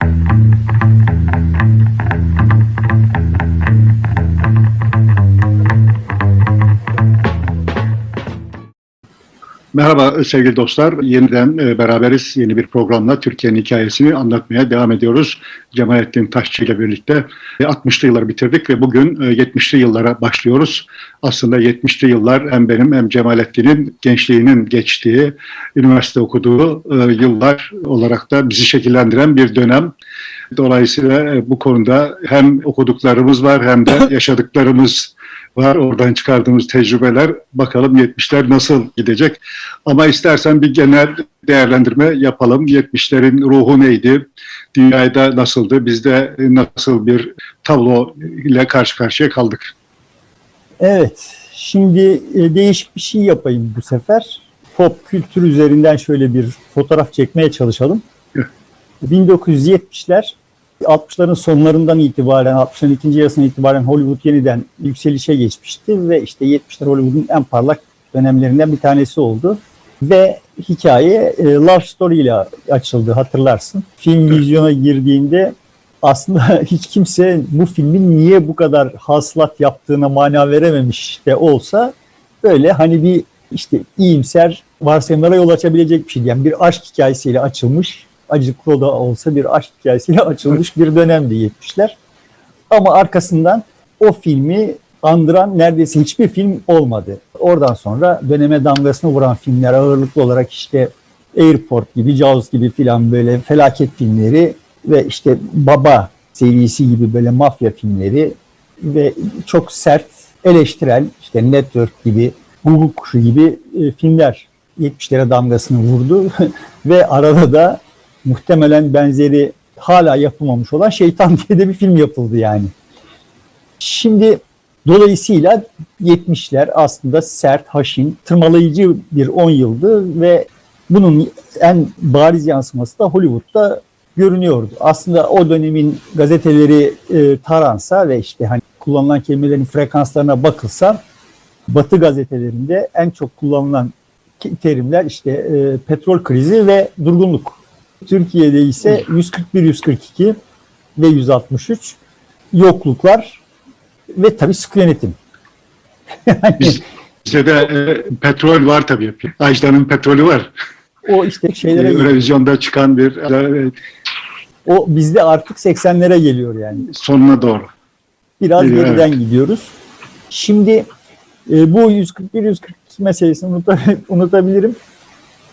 thank you Merhaba sevgili dostlar. Yeniden e, beraberiz. Yeni bir programla Türkiye'nin hikayesini anlatmaya devam ediyoruz. Cemalettin Taşçı ile birlikte E, 60'lı yılları bitirdik ve bugün e, 70'li yıllara başlıyoruz. Aslında 70'li yıllar hem benim hem Cemalettin'in gençliğinin geçtiği, üniversite okuduğu e, yıllar olarak da bizi şekillendiren bir dönem. Dolayısıyla e, bu konuda hem okuduklarımız var hem de yaşadıklarımız var. Oradan çıkardığımız tecrübeler bakalım 70'ler nasıl gidecek. Ama istersen bir genel değerlendirme yapalım. 70'lerin ruhu neydi? Dünyada nasıldı? Bizde nasıl bir tablo ile karşı karşıya kaldık? Evet, şimdi e, değişik bir şey yapayım bu sefer. Pop kültür üzerinden şöyle bir fotoğraf çekmeye çalışalım. 1970'ler 60'ların sonlarından itibaren, 60'ların ikinci yarısından itibaren Hollywood yeniden yükselişe geçmişti ve işte 70'ler Hollywood'un en parlak dönemlerinden bir tanesi oldu. Ve hikaye e, Love Story ile açıldı hatırlarsın. Film vizyona girdiğinde aslında hiç kimse bu filmin niye bu kadar haslat yaptığına mana verememiş de olsa böyle hani bir işte iyimser varsayımlara yol açabilecek bir şey. Yani bir aşk hikayesiyle açılmış, acı kuru da olsa bir aşk hikayesiyle açılmış bir dönemdi 70'ler. Ama arkasından o filmi andıran neredeyse hiçbir film olmadı. Oradan sonra döneme damgasını vuran filmler ağırlıklı olarak işte Airport gibi, Jaws gibi filan böyle felaket filmleri ve işte Baba serisi gibi böyle mafya filmleri ve çok sert eleştirel işte Network gibi, Google Kuşu gibi e, filmler 70'lere damgasını vurdu ve arada da muhtemelen benzeri hala yapılmamış olan Şeytan diye de bir film yapıldı yani. Şimdi dolayısıyla 70'ler aslında sert, haşin, tırmalayıcı bir 10 yıldı ve bunun en bariz yansıması da Hollywood'da görünüyordu. Aslında o dönemin gazeteleri e, taransa ve işte hani kullanılan kelimelerin frekanslarına bakılsa Batı gazetelerinde en çok kullanılan terimler işte e, petrol krizi ve durgunluk. Türkiye'de ise 141, 142 ve 163 yokluklar ve tabii sıkı yönetim. Biz, bizde de e, petrol var tabii. Ajda'nın petrolü var. o işte şeylere Eurovizyonda çıkan bir e, o bizde artık 80'lere geliyor yani. sonuna doğru. Biraz Evet. geriden gidiyoruz. Şimdi e, bu 141-142 meselesini unuta- unutabilirim.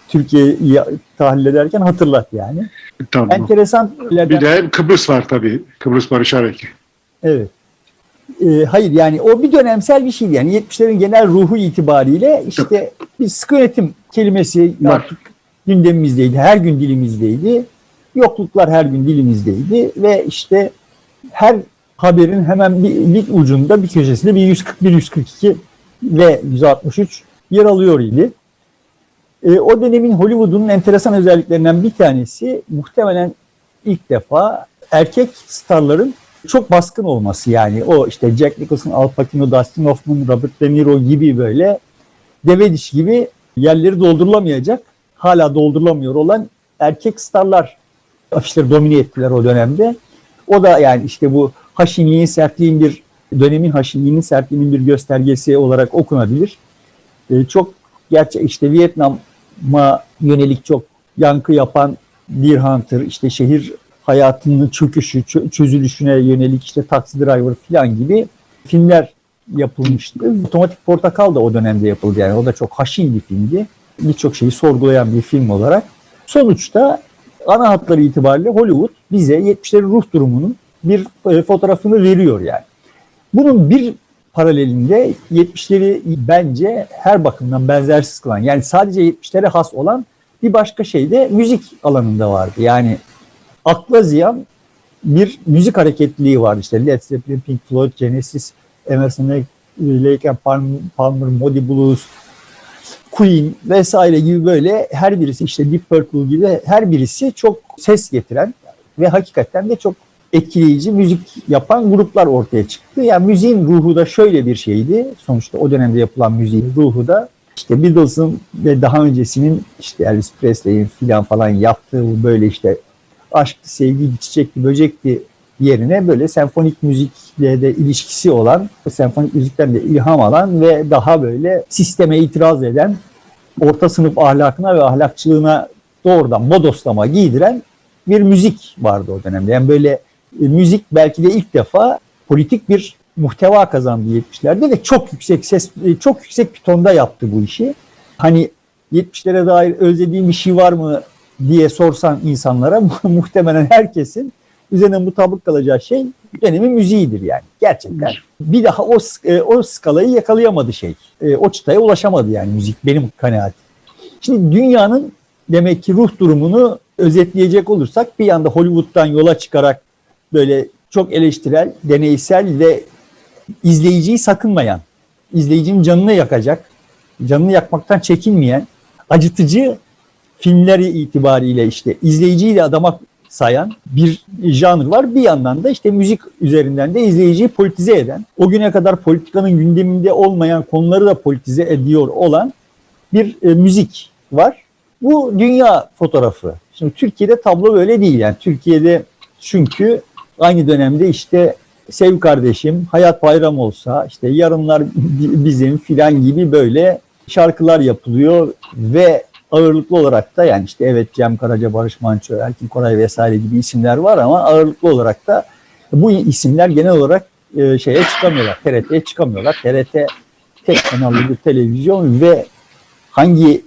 Türkiye'yi tahlil ederken hatırlat yani. Tamam. Enteresan Bir de Kıbrıs var tabii. Kıbrıs Barış Hareketi. Evet. E, hayır yani o bir dönemsel bir şeydi. Yani 70'lerin genel ruhu itibariyle işte bir sıkı yönetim kelimesi Var. artık gündemimizdeydi. Her gün dilimizdeydi. Yokluklar her gün dilimizdeydi ve işte her haberin hemen bir, bir ucunda bir köşesinde bir 141, 142 ve 163 yer alıyor idi. E, o dönemin Hollywood'un enteresan özelliklerinden bir tanesi muhtemelen ilk defa erkek starların çok baskın olması yani o işte Jack Nicholson, Al Pacino, Dustin Hoffman, Robert De Niro gibi böyle deve dişi gibi yerleri doldurulamayacak hala doldurulamıyor olan erkek starlar afişleri domine ettiler o dönemde. O da yani işte bu haşinliğin, sertliğin bir dönemin haşinliğinin, sertliğinin bir göstergesi olarak okunabilir. Ee, çok gerçi işte Vietnam'a yönelik çok yankı yapan Deer Hunter, işte şehir hayatının çöküşü, çö- çözülüşüne yönelik işte Taxi Driver falan gibi filmler yapılmıştı. Otomatik Portakal da o dönemde yapıldı yani. O da çok haşin bir filmdi. Birçok şeyi sorgulayan bir film olarak. Sonuçta ana hatları itibariyle Hollywood bize 70'lerin ruh durumunun bir e, fotoğrafını veriyor yani. Bunun bir paralelinde 70'leri bence her bakımdan benzersiz kılan yani sadece 70'lere has olan bir başka şey de müzik alanında vardı. Yani akla ziyan bir müzik hareketliliği vardı işte Led Zeppelin, Pink Floyd, Genesis, Emerson, Lake Palmer, Moody Blues, Queen vesaire gibi böyle her birisi işte Deep Purple gibi her birisi çok ses getiren ve hakikaten de çok etkileyici müzik yapan gruplar ortaya çıktı. Yani müziğin ruhu da şöyle bir şeydi. Sonuçta o dönemde yapılan müziğin ruhu da işte Beatles'ın ve daha öncesinin işte Elvis Presley'in filan falan yaptığı böyle işte aşktı, sevgiydi, çiçekti, böcekti yerine böyle senfonik müzikle de ilişkisi olan, senfonik müzikten de ilham alan ve daha böyle sisteme itiraz eden, orta sınıf ahlakına ve ahlakçılığına doğrudan bodoslama giydiren bir müzik vardı o dönemde. Yani böyle e, müzik belki de ilk defa politik bir muhteva kazandı 70'lerde ve çok yüksek ses, e, çok yüksek bir tonda yaptı bu işi. Hani 70'lere dair özlediğim bir şey var mı diye sorsan insanlara muhtemelen herkesin üzerine mutabık kalacağı şey dönemin müziğidir yani. Gerçekten. Bir daha o e, o skalayı yakalayamadı şey. O çıtaya ulaşamadı yani müzik benim kanaatim. Şimdi dünyanın demek ki ruh durumunu özetleyecek olursak bir yanda Hollywood'dan yola çıkarak böyle çok eleştirel, deneysel ve izleyiciyi sakınmayan, izleyicinin canını yakacak, canını yakmaktan çekinmeyen, acıtıcı filmleri itibariyle işte izleyiciyi de adama sayan bir janr var. Bir yandan da işte müzik üzerinden de izleyiciyi politize eden, o güne kadar politikanın gündeminde olmayan konuları da politize ediyor olan bir e, müzik var. Bu dünya fotoğrafı. Şimdi Türkiye'de tablo böyle değil yani. Türkiye'de çünkü aynı dönemde işte Sev kardeşim, Hayat Bayram olsa, işte yarınlar bizim filan gibi böyle şarkılar yapılıyor ve ağırlıklı olarak da yani işte evet Cem Karaca, Barış Manço, Erkin Koray vesaire gibi isimler var ama ağırlıklı olarak da bu isimler genel olarak e, şeye çıkamıyorlar. TRT'ye çıkamıyorlar. TRT tek kanallı bir televizyon ve hangi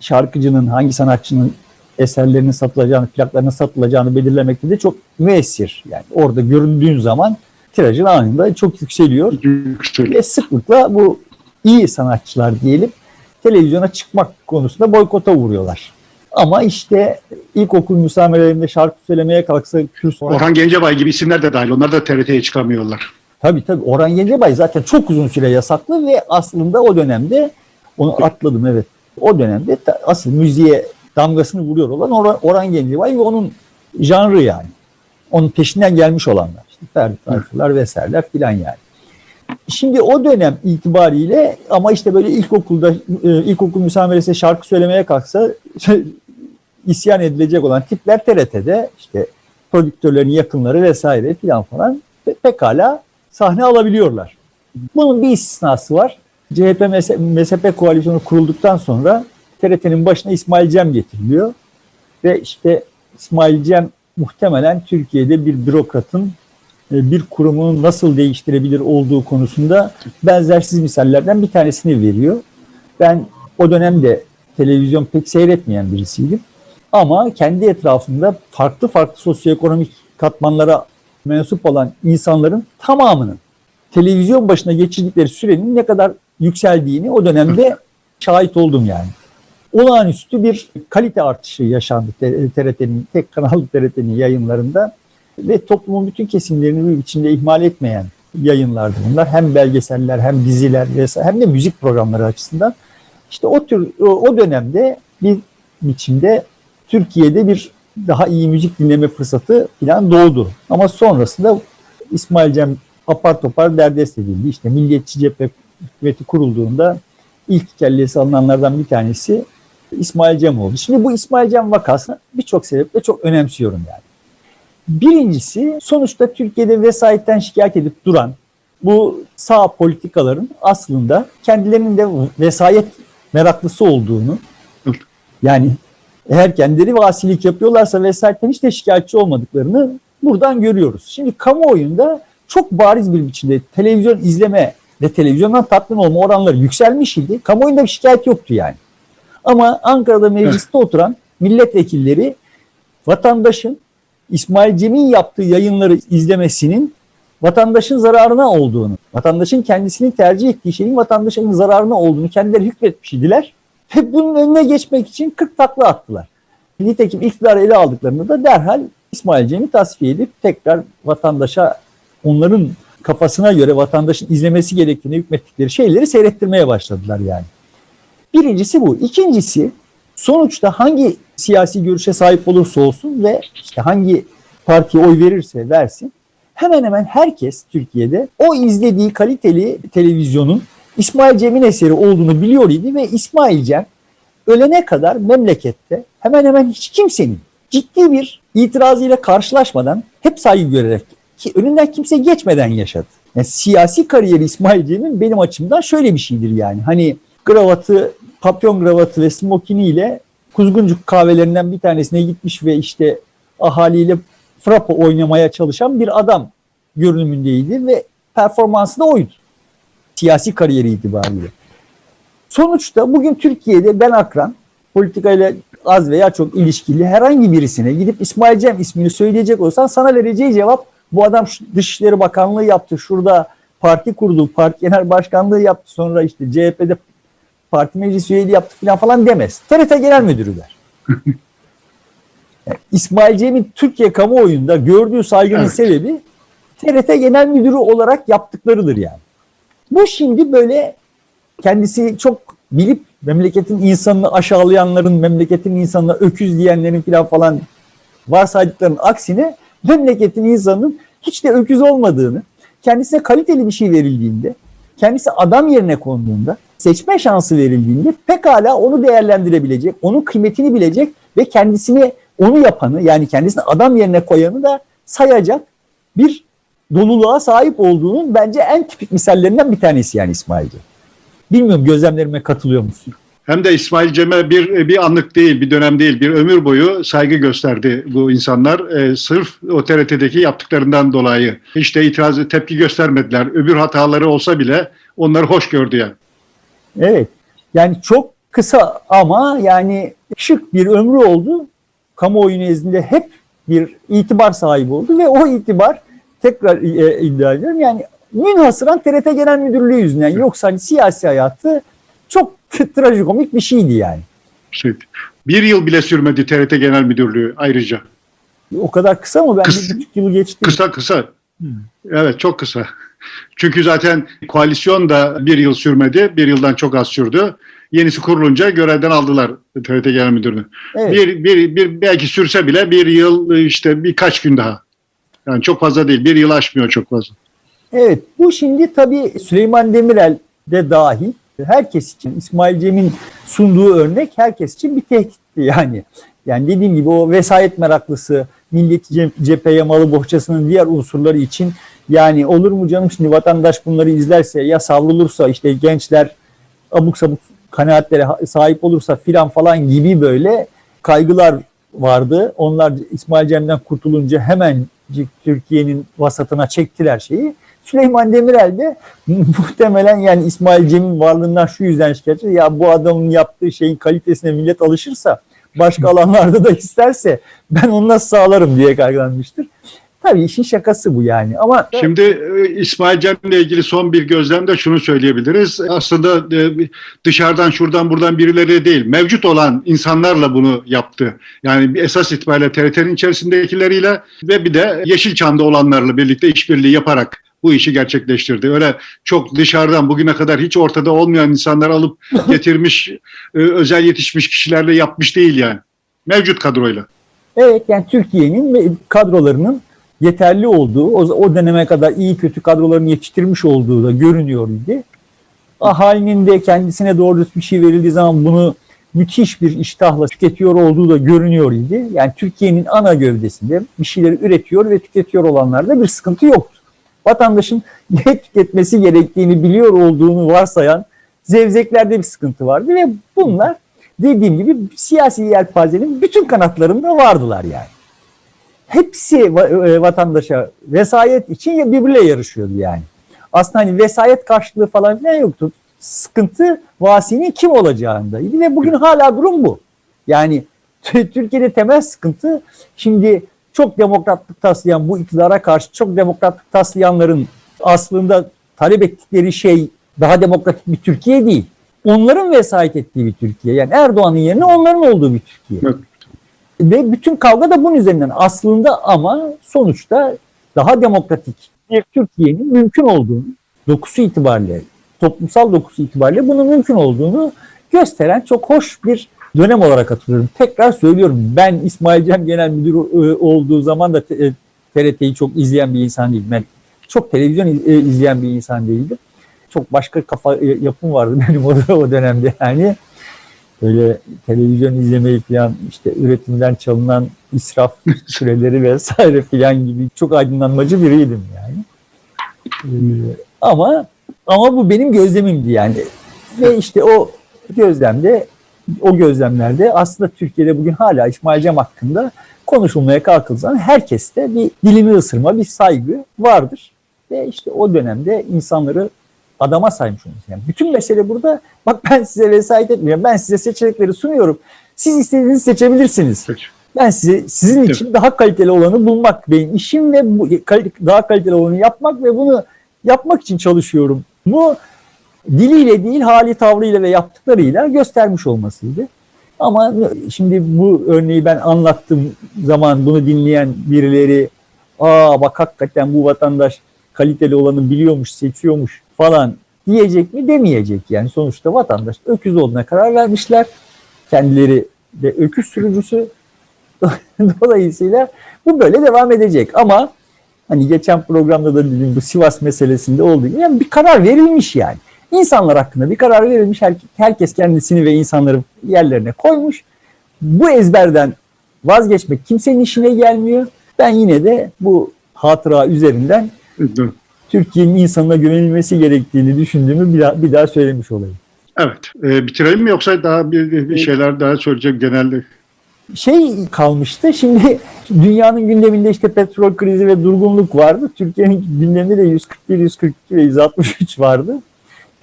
şarkıcının, hangi sanatçının eserlerinin satılacağını, plaklarının satılacağını belirlemekte de çok müessir. Yani orada göründüğün zaman tirajın anında çok yükseliyor Yükseliyor. ve sıklıkla bu iyi sanatçılar diyelim televizyona çıkmak konusunda boykota uğruyorlar. Ama işte ilkokul müsamerelerinde şarkı söylemeye kalksa kürs Orhan Gencebay gibi isimler de dahil. Onlar da TRT'ye çıkamıyorlar. Tabii tabii Orhan Gencebay zaten çok uzun süre yasaklı ve aslında o dönemde onu atladım evet. O dönemde asıl müziğe damgasını vuruyor olan Orhan, Orhan Gencebay ve onun janrı yani. Onun peşinden gelmiş olanlar. İşte Ferdi Tayfurlar vesaireler filan yani. Şimdi o dönem itibariyle ama işte böyle ilkokulda e, ilkokul müsameresinde şarkı söylemeye kalksa isyan edilecek olan tipler TRT'de işte prodüktörlerin yakınları vesaire filan falan pe- pekala sahne alabiliyorlar. Bunun bir istisnası var. CHP MSP koalisyonu kurulduktan sonra TRT'nin başına İsmail Cem getiriliyor. Ve işte İsmail Cem muhtemelen Türkiye'de bir bürokratın e, bir kurumu nasıl değiştirebilir olduğu konusunda benzersiz misallerden bir tanesini veriyor. Ben o dönemde televizyon pek seyretmeyen birisiydim. Ama kendi etrafında farklı farklı sosyoekonomik katmanlara mensup olan insanların tamamının televizyon başına geçirdikleri sürenin ne kadar yükseldiğini o dönemde şahit oldum yani. Olağanüstü bir kalite artışı yaşandı TRT'nin, tek kanal TRT'nin yayınlarında ve toplumun bütün kesimlerini bir biçimde ihmal etmeyen yayınlardı bunlar. Hem belgeseller hem diziler vesaire hem de müzik programları açısından. İşte o tür o, dönemde bir biçimde Türkiye'de bir daha iyi müzik dinleme fırsatı falan doğdu. Ama sonrasında İsmail Cem apar topar derdest edildi. İşte Milliyetçi Cephe Hükümeti kurulduğunda ilk kellesi alınanlardan bir tanesi İsmail Cem oldu. Şimdi bu İsmail Cem vakasını birçok sebeple çok önemsiyorum yani. Birincisi sonuçta Türkiye'de vesayetten şikayet edip duran bu sağ politikaların aslında kendilerinin de vesayet meraklısı olduğunu yani eğer kendileri vasilik yapıyorlarsa vesayetten hiç de şikayetçi olmadıklarını buradan görüyoruz. Şimdi kamuoyunda çok bariz bir biçimde televizyon izleme ve televizyondan tatmin olma oranları yükselmiş idi. Kamuoyunda bir şikayet yoktu yani. Ama Ankara'da mecliste oturan milletvekilleri vatandaşın İsmail Cem'in yaptığı yayınları izlemesinin vatandaşın zararına olduğunu, vatandaşın kendisini tercih ettiği şeyin vatandaşın zararına olduğunu kendileri hükmetmiş idiler. Ve bunun önüne geçmek için 40 takla attılar. Nitekim iktidarı ele aldıklarında da derhal İsmail Cem'i tasfiye edip tekrar vatandaşa onların kafasına göre vatandaşın izlemesi gerektiğini hükmettikleri şeyleri seyrettirmeye başladılar yani. Birincisi bu. İkincisi sonuçta hangi siyasi görüşe sahip olursa olsun ve işte hangi partiye oy verirse versin hemen hemen herkes Türkiye'de o izlediği kaliteli televizyonun İsmail Cem'in eseri olduğunu biliyor idi ve İsmail Cem ölene kadar memlekette hemen hemen hiç kimsenin ciddi bir itirazıyla karşılaşmadan hep saygı görerek ki önünden kimse geçmeden yaşadı. Yani siyasi kariyeri İsmail Cem'in benim açımdan şöyle bir şeydir yani. Hani kravatı, papyon kravatı ve smokiniyle Kuzguncuk kahvelerinden bir tanesine gitmiş ve işte ahaliyle frapo oynamaya çalışan bir adam görünümündeydi ve performansı da oydu. Siyasi kariyeri itibariyle. Sonuçta bugün Türkiye'de ben akran politikayla az veya çok ilişkili herhangi birisine gidip İsmail Cem ismini söyleyecek olsan sana vereceği cevap bu adam Dışişleri Bakanlığı yaptı. Şurada parti kurdu, parti genel başkanlığı yaptı. Sonra işte CHP'de parti meclis üyeliği yaptı falan falan demez. TRT Genel Müdürü der. Yani İsmail Cem'in Türkiye kamuoyunda gördüğü saygının Evet. sebebi TRT Genel Müdürü olarak yaptıklarıdır yani. Bu şimdi böyle kendisi çok bilip memleketin insanını aşağılayanların, memleketin insanına öküz diyenlerin falan falan varsaydıklarının aksine memleketin insanının hiç de öküz olmadığını, kendisine kaliteli bir şey verildiğinde, kendisi adam yerine konduğunda, seçme şansı verildiğinde pekala onu değerlendirebilecek, onun kıymetini bilecek ve kendisini onu yapanı yani kendisini adam yerine koyanı da sayacak bir doluluğa sahip olduğunun bence en tipik misallerinden bir tanesi yani İsmail'de. Bilmiyorum gözlemlerime katılıyor musun? Hem de İsmail Cem'e bir bir anlık değil, bir dönem değil, bir ömür boyu saygı gösterdi bu insanlar. Ee, sırf o TRT'deki yaptıklarından dolayı. Hiç de itiraz, tepki göstermediler. Öbür hataları olsa bile onları hoş gördü yani. Evet. Yani çok kısa ama yani şık bir ömrü oldu. Kamuoyu nezdinde hep bir itibar sahibi oldu ve o itibar tekrar e, iddia ediyorum yani münhasıran TRT Genel Müdürlüğü yüzünden yoksa hani siyasi hayatı çok trajikomik bir şeydi yani. Şey, bir yıl bile sürmedi TRT Genel Müdürlüğü ayrıca. O kadar kısa mı? Ben Kısa- bir buçuk yılı geçti. Kısa kısa. Evet çok kısa. Çünkü zaten koalisyon da bir yıl sürmedi. Bir yıldan çok az sürdü. Yenisi kurulunca görevden aldılar TRT Genel Müdürünü. Evet. Bir, bir, bir, belki sürse bile bir yıl işte birkaç gün daha. Yani çok fazla değil. Bir yıl aşmıyor çok fazla. Evet bu şimdi tabii Süleyman Demirel de dahil herkes için İsmail Cem'in sunduğu örnek herkes için bir tehditti yani. Yani dediğim gibi o vesayet meraklısı milliyetçi cep- cepheye malı bohçasının diğer unsurları için yani olur mu canım şimdi vatandaş bunları izlerse ya savrulursa işte gençler abuk sabuk kanaatlere sahip olursa filan falan gibi böyle kaygılar vardı. Onlar İsmail Cem'den kurtulunca hemen Türkiye'nin vasatına çektiler şeyi. Süleyman Demirel de muhtemelen yani İsmail Cem'in varlığından şu yüzden şikayetçi. Ya bu adamın yaptığı şeyin kalitesine millet alışırsa başka alanlarda da isterse ben onu nasıl sağlarım diye kaygılanmıştır. Tabii işin şakası bu yani ama Şimdi e, İsmail Cem'le ilgili son bir gözlemde şunu söyleyebiliriz. Aslında e, dışarıdan şuradan buradan birileri değil, mevcut olan insanlarla bunu yaptı. Yani esas itibariyle TRT'nin içerisindekileriyle ve bir de Yeşilçam'da olanlarla birlikte işbirliği yaparak bu işi gerçekleştirdi. Öyle çok dışarıdan bugüne kadar hiç ortada olmayan insanlar alıp getirmiş, e, özel yetişmiş kişilerle yapmış değil yani. Mevcut kadroyla. Evet yani Türkiye'nin kadrolarının yeterli olduğu, o, o döneme kadar iyi kötü kadrolarını yetiştirmiş olduğu da görünüyor idi. Ahalinin de kendisine doğru düz bir şey verildiği zaman bunu müthiş bir iştahla tüketiyor olduğu da görünüyor idi. Yani Türkiye'nin ana gövdesinde bir şeyleri üretiyor ve tüketiyor olanlarda bir sıkıntı yoktu. Vatandaşın ne tüketmesi gerektiğini biliyor olduğunu varsayan zevzeklerde bir sıkıntı vardı ve bunlar dediğim gibi siyasi yelpazenin bütün kanatlarında vardılar yani. Hepsi e, vatandaşa vesayet için birbirle yarışıyordu yani. Aslında hani vesayet karşılığı falan filan yoktu. Sıkıntı vasinin kim olacağındaydı ve bugün hala durum bu. Yani Türkiye'de temel sıkıntı şimdi çok demokratlık taslayan bu iktidara karşı çok demokratlık taslayanların aslında talep ettikleri şey daha demokratik bir Türkiye değil. Onların vesayet ettiği bir Türkiye. Yani Erdoğan'ın yerine onların olduğu bir Türkiye. Evet. Ve bütün kavga da bunun üzerinden. Aslında ama sonuçta daha demokratik bir Türkiye'nin mümkün olduğunu, dokusu itibariyle, toplumsal dokusu itibariyle bunun mümkün olduğunu gösteren çok hoş bir dönem olarak hatırlıyorum. Tekrar söylüyorum ben İsmail Cem Genel Müdürü e, olduğu zaman da e, TRT'yi çok izleyen bir insan değilim. Ben çok televizyon iz- e, izleyen bir insan değildim. Çok başka kafa e, yapım vardı benim o dönemde yani. Böyle televizyon izlemeyi falan işte üretimden çalınan israf süreleri vesaire filan gibi çok aydınlanmacı biriydim yani. Ee, ama ama bu benim gözlemimdi yani. Ve işte o gözlemde o gözlemlerde aslında Türkiye'de bugün hala İsmail Cem hakkında konuşulmaya kalkıldığı zaman herkeste bir dilimi ısırma, bir saygı vardır. Ve işte o dönemde insanları adama saymış olması. Yani bütün mesele burada bak ben size vesayet etmiyorum. Ben size seçenekleri sunuyorum. Siz istediğinizi seçebilirsiniz. Peki. Ben size sizin Evet. için daha kaliteli olanı bulmak benim işim ve bu, daha kaliteli olanı yapmak ve bunu yapmak için çalışıyorum. Bu diliyle değil hali tavrıyla ve yaptıklarıyla göstermiş olmasıydı. Ama şimdi bu örneği ben anlattığım zaman bunu dinleyen birileri aa bak hakikaten bu vatandaş kaliteli olanı biliyormuş, seçiyormuş falan diyecek mi demeyecek. Yani sonuçta vatandaş öküz olduğuna karar vermişler. Kendileri de öküz sürücüsü. Dolayısıyla bu böyle devam edecek ama hani geçen programda da dediğim bu Sivas meselesinde olduğu gibi yani bir karar verilmiş yani. İnsanlar hakkında bir karar verilmiş. Her- Herkes kendisini ve insanları yerlerine koymuş. Bu ezberden vazgeçmek kimsenin işine gelmiyor. Ben yine de bu hatıra üzerinden Türkiye'nin insanına güvenilmesi gerektiğini düşündüğümü bir daha, bir daha söylemiş olayım. Evet. E, bitirelim mi yoksa daha bir, bir şeyler daha söyleyecek genelde? Şey kalmıştı şimdi dünyanın gündeminde işte petrol krizi ve durgunluk vardı. Türkiye'nin gündeminde de 141, 142 ve 163 vardı.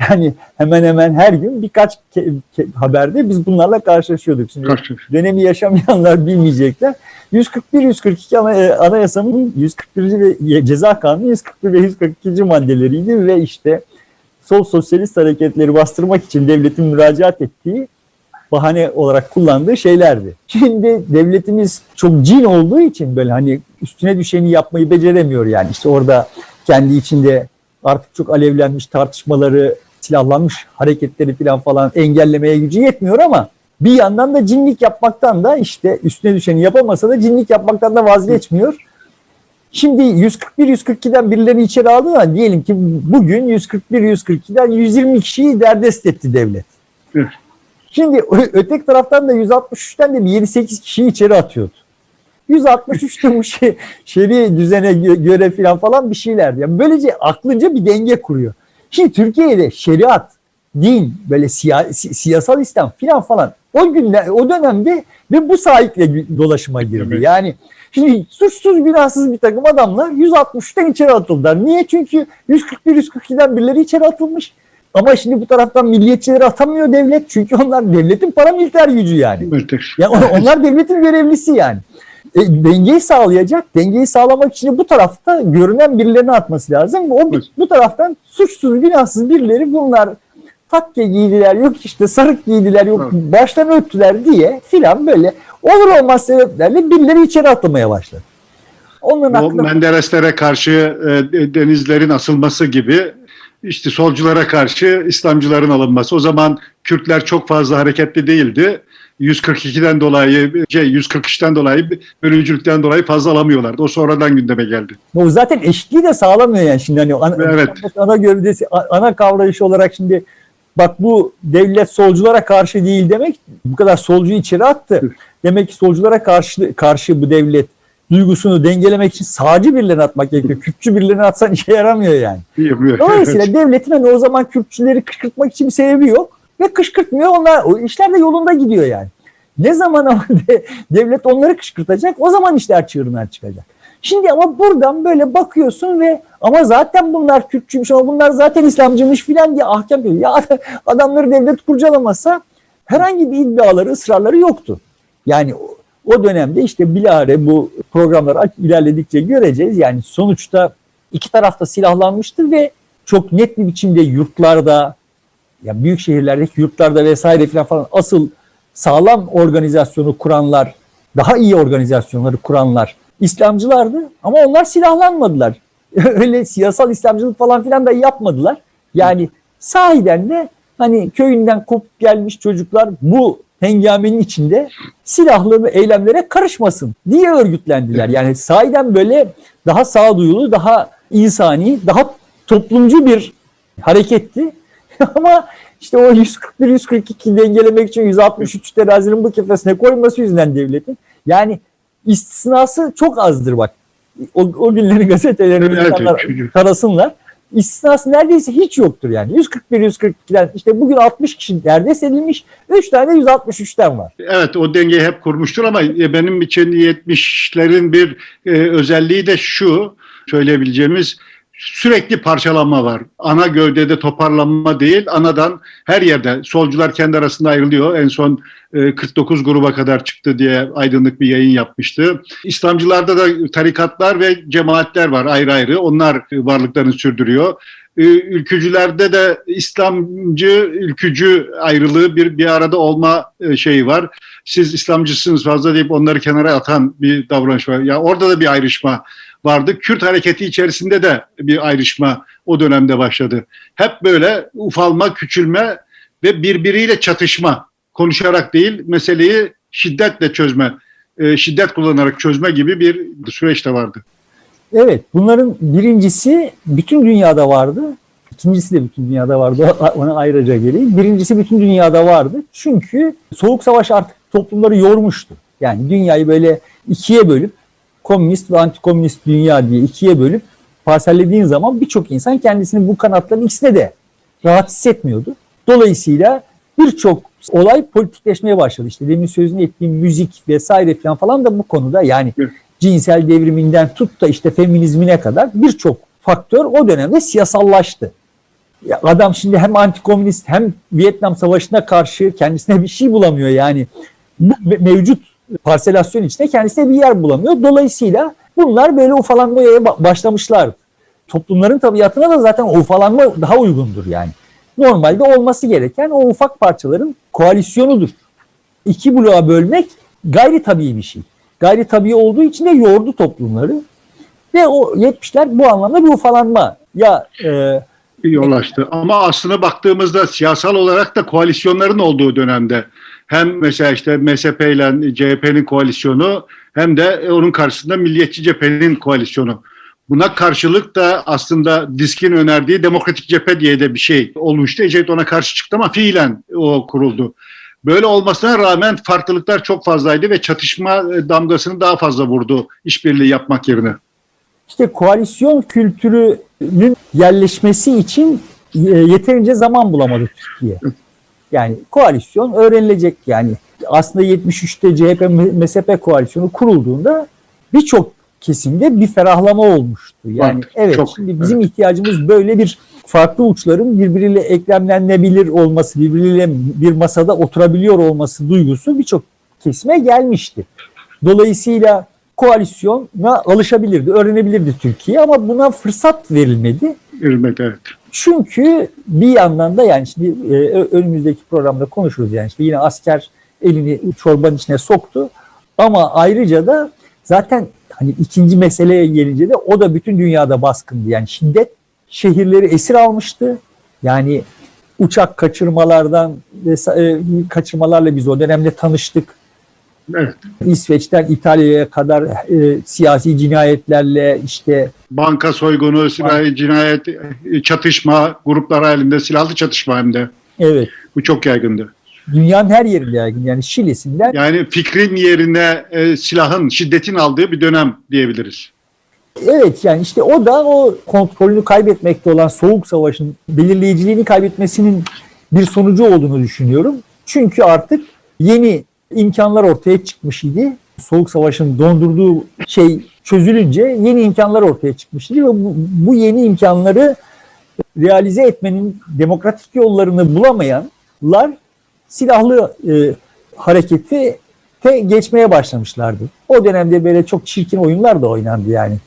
Yani hemen hemen her gün birkaç ke- ke- haberde biz bunlarla karşılaşıyorduk. Şimdi Karşı. dönemi yaşamayanlar bilmeyecekler. 141 142 ana, e, anayasanın 141. ve ceza kanunu 141 ve 142. maddeleriydi ve işte sol sosyalist hareketleri bastırmak için devletin müracaat ettiği bahane olarak kullandığı şeylerdi. Şimdi devletimiz çok cin olduğu için böyle hani üstüne düşeni yapmayı beceremiyor yani. İşte orada kendi içinde artık çok alevlenmiş tartışmaları, silahlanmış hareketleri falan falan engellemeye gücü yetmiyor ama bir yandan da cinlik yapmaktan da işte üstüne düşeni yapamasa da cinlik yapmaktan da vazgeçmiyor. Şimdi 141-142'den birilerini içeri aldı da diyelim ki bugün 141-142'den 120 kişiyi derdest etti devlet. Evet. Şimdi öteki taraftan da 163'ten de bir 7-8 kişiyi içeri atıyordu. 163'te bu şey, şer'i düzene gö- göre falan falan bir şeylerdi. Yani böylece aklınca bir denge kuruyor. Şimdi Türkiye'de şeriat, din, böyle siya- si- siyasal İslam filan falan o günler, o dönemde ve bu sahiple dolaşıma girdi. Evet. Yani şimdi suçsuz günahsız bir takım adamlar 163'ten içeri atıldılar. Niye? Çünkü 141-142'den birileri içeri atılmış. Ama şimdi bu taraftan milliyetçileri atamıyor devlet. Çünkü onlar devletin paramiliter gücü yani. Evet. Ya on- onlar devletin görevlisi yani. E, dengeyi sağlayacak. Dengeyi sağlamak için bu tarafta görünen birilerini atması lazım. O Evet. bu taraftan suçsuz günahsız birileri bunlar takke giydiler yok işte sarık giydiler yok baştan öptüler diye filan böyle olur olmaz sebeplerle birileri içeri atlamaya başladı. Onun aklına Mendereslere karşı e, de- denizlerin asılması gibi işte solculara karşı İslamcıların alınması. O zaman Kürtler çok fazla hareketli değildi. 142'den dolayı, şey 143'ten dolayı, bölücülükten dolayı fazla alamıyorlardı. O sonradan gündeme geldi. O zaten eşitliği de sağlamıyor yani şimdi hani ana, Evet. ana gövdesi ana kavrayış olarak şimdi bak bu devlet solculara karşı değil demek bu kadar solcuyu içeri attı. Demek ki solculara karşı karşı bu devlet duygusunu dengelemek için sağcı birilerini atmak gerekiyor. Kürtçü birilerini atsan işe yaramıyor yani. Yapıyor. Dolayısıyla devletin hani o zaman Kürtçüleri kışkırtmak için bir sebebi yok. Ve kışkırtmıyor onlar. O işler de yolunda gidiyor yani. Ne zaman ama de- devlet onları kışkırtacak o zaman işler çığırından çıkacak. Şimdi ama buradan böyle bakıyorsun ve ama zaten bunlar Kürtçüymüş ama bunlar zaten İslamcıymış filan diye ahkam veriyor. Ya adamları devlet kurcalamasa herhangi bir iddiaları, ısrarları yoktu. Yani o, dönemde işte bilahare bu programlar ilerledikçe göreceğiz. Yani sonuçta iki tarafta silahlanmıştı ve çok net bir biçimde yurtlarda, ya büyük şehirlerdeki yurtlarda vesaire filan falan asıl sağlam organizasyonu kuranlar, daha iyi organizasyonları kuranlar İslamcılardı ama onlar silahlanmadılar. Öyle siyasal İslamcılık falan filan da yapmadılar. Yani sahiden de hani köyünden kopup gelmiş çocuklar bu hengamenin içinde silahlı eylemlere karışmasın diye örgütlendiler. Yani sahiden böyle daha sağduyulu, daha insani, daha toplumcu bir hareketti. Ama işte o 141-142 dengelemek için 163 terazinin bu kefesine koyması yüzünden devletin. Yani istisnası çok azdır bak. O, o günlerin gazetelerini Evet, tarasınlar. İstisnası neredeyse hiç yoktur yani. 141 142'den işte bugün 60 kişi derdest edilmiş. 3 tane 163'ten var. Evet o dengeyi hep kurmuştur ama e, benim için 70'lerin bir e, özelliği de şu söyleyebileceğimiz sürekli parçalanma var. Ana gövdede toparlanma değil, anadan her yerde solcular kendi arasında ayrılıyor. En son e, 49 gruba kadar çıktı diye aydınlık bir yayın yapmıştı. İslamcılarda da tarikatlar ve cemaatler var ayrı ayrı. Onlar e, varlıklarını sürdürüyor. E, Ülkücülerde de İslamcı, ülkücü ayrılığı bir bir arada olma e, şeyi var. Siz İslamcısınız fazla deyip onları kenara atan bir davranış var. Ya orada da bir ayrışma vardı. Kürt hareketi içerisinde de bir ayrışma o dönemde başladı. Hep böyle ufalma, küçülme ve birbiriyle çatışma. Konuşarak değil, meseleyi şiddetle çözme, e, şiddet kullanarak çözme gibi bir süreç de vardı. Evet bunların birincisi bütün dünyada vardı. İkincisi de bütün dünyada vardı. Ona ayrıca geleyim. Birincisi bütün dünyada vardı. Çünkü Soğuk Savaş artık toplumları yormuştu. Yani dünyayı böyle ikiye bölüp komünist ve antikomünist dünya diye ikiye bölüp parsellediğin zaman birçok insan kendisini bu kanatların ikisine de rahat hissetmiyordu. Dolayısıyla birçok olay politikleşmeye başladı. İşte demin sözünü ettiğim müzik vesaire falan falan da bu konuda yani cinsel devriminden tut da işte feminizmine kadar birçok faktör o dönemde siyasallaştı. Ya adam şimdi hem antikomünist hem Vietnam Savaşı'na karşı kendisine bir şey bulamıyor yani. Bu me- mevcut parselasyon içinde kendisine bir yer bulamıyor. Dolayısıyla bunlar böyle ufalanmaya ba- başlamışlar. Toplumların tabiatına da zaten ufalanma daha uygundur yani. Normalde olması gereken o ufak parçaların koalisyonudur. İki bloğa bölmek gayri tabii bir şey. Gayri tabii olduğu için de yordu toplumları. Ve o 70'ler bu anlamda bir ufalanma. Ya e, yol açtı. Ama aslına baktığımızda siyasal olarak da koalisyonların olduğu dönemde hem mesela işte MSP ile CHP'nin koalisyonu hem de onun karşısında Milliyetçi Cephe'nin koalisyonu. Buna karşılık da aslında Disk'in önerdiği Demokratik Cephe diye de bir şey olmuştu. Ecevit ona karşı çıktı ama fiilen o kuruldu. Böyle olmasına rağmen farklılıklar çok fazlaydı ve çatışma damgasını daha fazla vurdu işbirliği yapmak yerine. İşte koalisyon kültürünün yerleşmesi için e, yeterince zaman bulamadı Türkiye. Yani koalisyon öğrenilecek yani. Aslında 73'te CHP MSP koalisyonu kurulduğunda birçok kesimde bir ferahlama olmuştu. Yani Var, evet çok, şimdi bizim ihtiyacımız böyle bir farklı uçların birbiriyle eklemlenebilir olması, birbiriyle bir masada oturabiliyor olması duygusu birçok kesime gelmişti. Dolayısıyla koalisyona alışabilirdi, öğrenebilirdi Türkiye ama buna fırsat verilmedi. Hürmet evet. Çünkü bir yandan da yani şimdi e, önümüzdeki programda konuşuruz yani işte yine asker elini çorbanın içine soktu ama ayrıca da zaten hani ikinci meseleye gelince de o da bütün dünyada baskındı. Yani şiddet şehirleri esir almıştı. Yani uçak kaçırmalardan e, kaçırmalarla biz o dönemde tanıştık. Evet. İsveç'ten İtalya'ya kadar e, siyasi cinayetlerle işte banka soygunu, silah cinayet, çatışma, gruplar halinde silahlı çatışma hem de. evet Bu çok yaygındı. dünyanın her yerinde yaygın. Yani Şili'sinden Yani fikrin yerine e, silahın, şiddetin aldığı bir dönem diyebiliriz. Evet yani işte o da o kontrolünü kaybetmekte olan Soğuk Savaş'ın belirleyiciliğini kaybetmesinin bir sonucu olduğunu düşünüyorum. Çünkü artık yeni imkanlar ortaya çıkmış idi. Soğuk Savaş'ın dondurduğu şey çözülünce yeni imkanlar ortaya çıkmış idi ve bu, bu yeni imkanları realize etmenin demokratik yollarını bulamayanlar silahlı e, hareketi te geçmeye başlamışlardı. O dönemde böyle çok çirkin oyunlar da oynandı yani.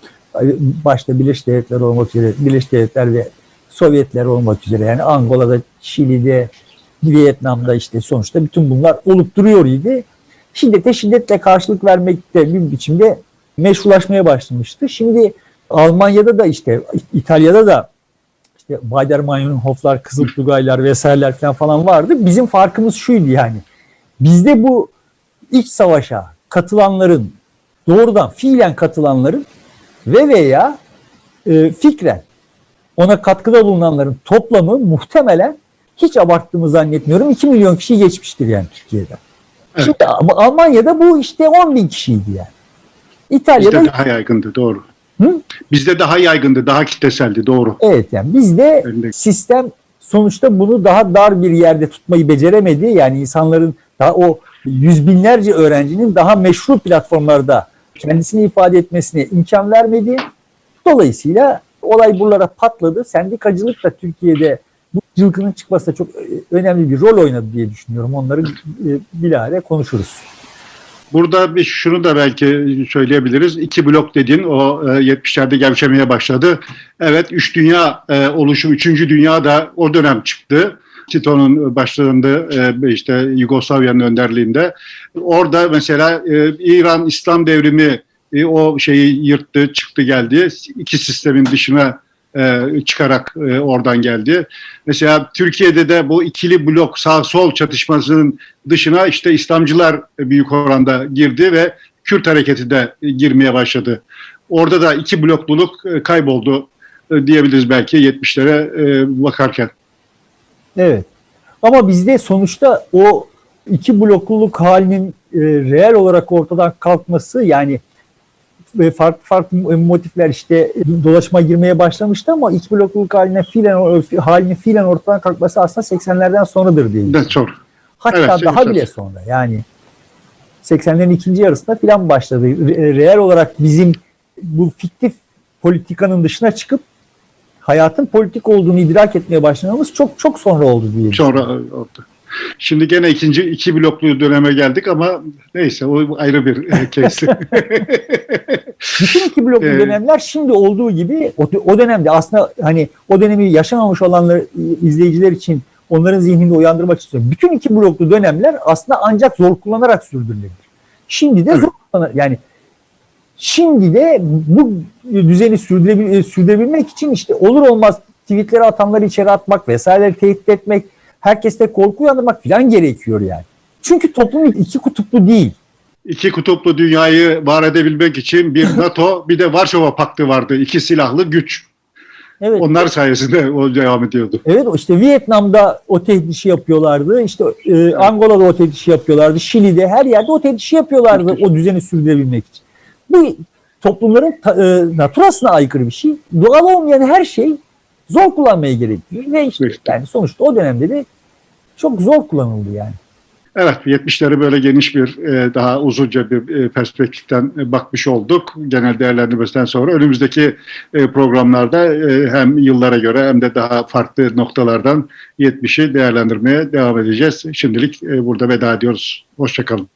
Başta Birleşik Devletler olmak üzere, Birleşik Devletler ve Sovyetler olmak üzere yani Angola'da, Şili'de, Vietnam'da işte sonuçta bütün bunlar olup duruyor idi. Şiddete şiddetle karşılık vermekte bir biçimde meşrulaşmaya başlamıştı. Şimdi Almanya'da da işte İtalya'da da işte Baader-Meinhof'lar, Kızıltugaylar vesaireler falan falan vardı. Bizim farkımız şuydu yani. Bizde bu iç savaşa katılanların doğrudan fiilen katılanların ve veya e, fikren ona katkıda bulunanların toplamı muhtemelen hiç abarttığımı zannetmiyorum 2 milyon kişi geçmiştir yani Türkiye'de. Evet. Şimdi Al- Almanya'da bu işte 10 bin kişiydi yani. İtalya'da Bizde daha yaygındı doğru. Hı? Bizde daha yaygındı, daha kitleseldi doğru. evet yani bizde Önde- sistem sonuçta bunu daha dar bir yerde tutmayı beceremedi. Yani insanların daha o yüz binlerce öğrencinin daha meşru platformlarda kendisini ifade etmesine imkan vermedi. Dolayısıyla olay buralara patladı. Sendikacılık da Türkiye'de cılkının çıkmasında çok önemli bir rol oynadı diye düşünüyorum. Onları e, bilahare konuşuruz. Burada bir şunu da belki söyleyebiliriz. İki blok dediğin o e, 70'lerde gevşemeye başladı. Evet, üç dünya e, oluşum, üçüncü dünya da o dönem çıktı. Tito'nun başlarında e, işte Yugoslavya'nın önderliğinde. Orada mesela e, İran İslam devrimi e, o şeyi yırttı, çıktı geldi. İki sistemin dışına e, çıkarak e, oradan geldi. Mesela Türkiye'de de bu ikili blok sağ sol çatışmasının dışına işte İslamcılar büyük oranda girdi ve Kürt hareketi de girmeye başladı. Orada da iki blokluluk e, kayboldu diyebiliriz belki 70'lere e, bakarken. Evet. Ama bizde sonuçta o iki blokluluk halinin e, reel olarak ortadan kalkması yani farklı farklı motifler işte e, dolaşıma girmeye başlamıştı ama iki blokluluk haline fiilen halinin fiilen ortadan kalkması aslında 80'lerden sonradır diye. Ne sor. Hatta Evet, daha evet. bile sonra yani 80'lerin ikinci yarısında filan başladı. Re- Reel olarak bizim bu fiktif politikanın dışına çıkıp hayatın politik olduğunu idrak etmeye başlamamız çok çok sonra oldu diye. Sonra oldu. Şimdi gene ikinci iki bloklu döneme geldik ama neyse o ayrı bir e, case. Bütün iki bloklu Evet. dönemler şimdi olduğu gibi o, o dönemde aslında hani o dönemi yaşamamış olanlar izleyiciler için onların zihninde uyandırmak istiyorum. Bütün iki bloklu dönemler aslında ancak zor kullanarak sürdürülebilir. Şimdi de Evet. zor kullanır. Yani şimdi de bu düzeni sürdürebil- sürdürebilmek için işte olur olmaz tweetleri atanları içeri atmak vesaireleri tehdit etmek, herkeste korku uyandırmak falan gerekiyor yani. Çünkü toplum iki kutuplu değil. İki kutuplu dünyayı var edebilmek için bir NATO bir de Varşova Paktı vardı. İki silahlı güç. Evet. Onlar sayesinde o devam ediyordu. Evet işte Vietnam'da o tehdişi yapıyorlardı. İşte e, Angola'da o tehdişi yapıyorlardı. Şili'de her yerde o tehdişi yapıyorlardı o düzeni sürdürebilmek için. Bu toplumların ta, e, naturasına aykırı bir şey. Doğal olmayan her şey zor kullanmaya gerekiyor. Ve işte İşte. yani sonuçta o dönemde de çok zor kullanıldı yani. Evet, 70'lere böyle geniş bir, e, daha uzunca bir e, perspektiften e, bakmış olduk. Genel değerlendirmesinden sonra önümüzdeki programlarda hem yıllara göre hem de daha farklı noktalardan 70'i değerlendirmeye devam edeceğiz. Şimdilik burada veda ediyoruz. Hoşçakalın.